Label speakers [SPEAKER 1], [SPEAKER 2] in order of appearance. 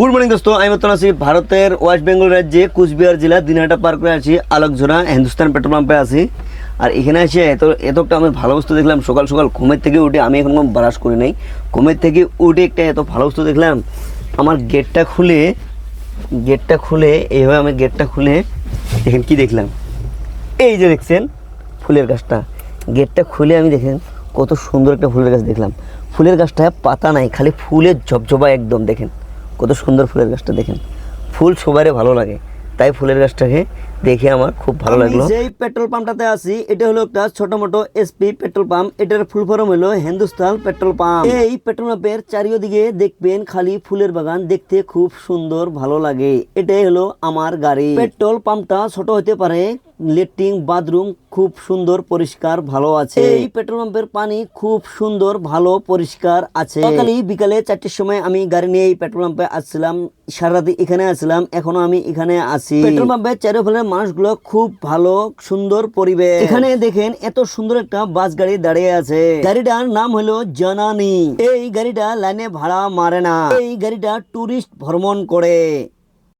[SPEAKER 1] Good morning দোস্ত, আমি মতন আছি ভারতের ওয়েস্ট বেঙ্গল রাজ্যে কুচবিহার জেলা দিনহাটা পার করে আছি আলোকঝোড়া হিন্দুস্তান পেট্রোল পাম্পে আছি। আর এখানে এসে এত, এতটা আমি ভালো বস্তু দেখলাম, সকাল সকাল ঘুমের থেকে উঠে, আমি এখন ব্রাশ করি নাই, ঘুমের থেকে উঠে একটা এত ভালো বস্তু দেখলাম, আমার গেটটা খুলে গেটটা খুলে, এইভাবে আমি গেটটা খুলে, দেখেন কি দেখলাম? এই যে দেখছেন, ফুলের গাছটা, গেটটা খুলে আমি দেখেন কত সুন্দর একটা ফুলের গাছ দেখলাম। ফুলের গাছটা পাতা নাই, খালি ফুলের ঝপঝপা একদম, দেখেন। কত সুন্দর ফুলের গাছটা দেখেন। ফুল সবারই ভালো লাগে। তাই ফুলের গাছটাকে দেখে আমার খুব ভালো লাগল। যেই পেট্রোল পাম্পটাতে আছি এটা হলো একটা ছোট মোটো এসপি পেট্রোল পাম্প। এটার ফুল ফর্ম হলো হিন্দুস্তান পেট্রোল পাম্প। এই পেট্রোল পাম্পের চারিদিকে দেখবেন খালি ফুলের বাগান দেখতে খুব সুন্দর ভালো লাগে। এটাই হলো আমার গাড়ি। পেট্রোল পাম্পটা ছোট হতে পারে লেট্রিন বাথরুম খুব সুন্দর পরিষ্কার ভালো আছে। এই পেট্রোল পাম্পের পানি খুব সুন্দর ভালো পরিষ্কার আছে। সকালে বিকালে চারটের সময় আমি গাড়ি নিয়ে এই পেট্রোল পাম্পে আসছিলাম সারারাতি এখানে আসলাম এখনও আমি এখানে আছি। পেট্রোল পাম্পের চারিফলের মানুষগুলো খুব ভালো সুন্দর পরিবেশ। এখানে দেখেন এত সুন্দর একটা বাস গাড়ি দাঁড়িয়ে আছে। গাড়িটার নাম হলো জানানি। এই গাড়িটা লাইনে ভাড়া মারে না। এই গাড়িটা টুরিস্ট ভ্রমণ করে।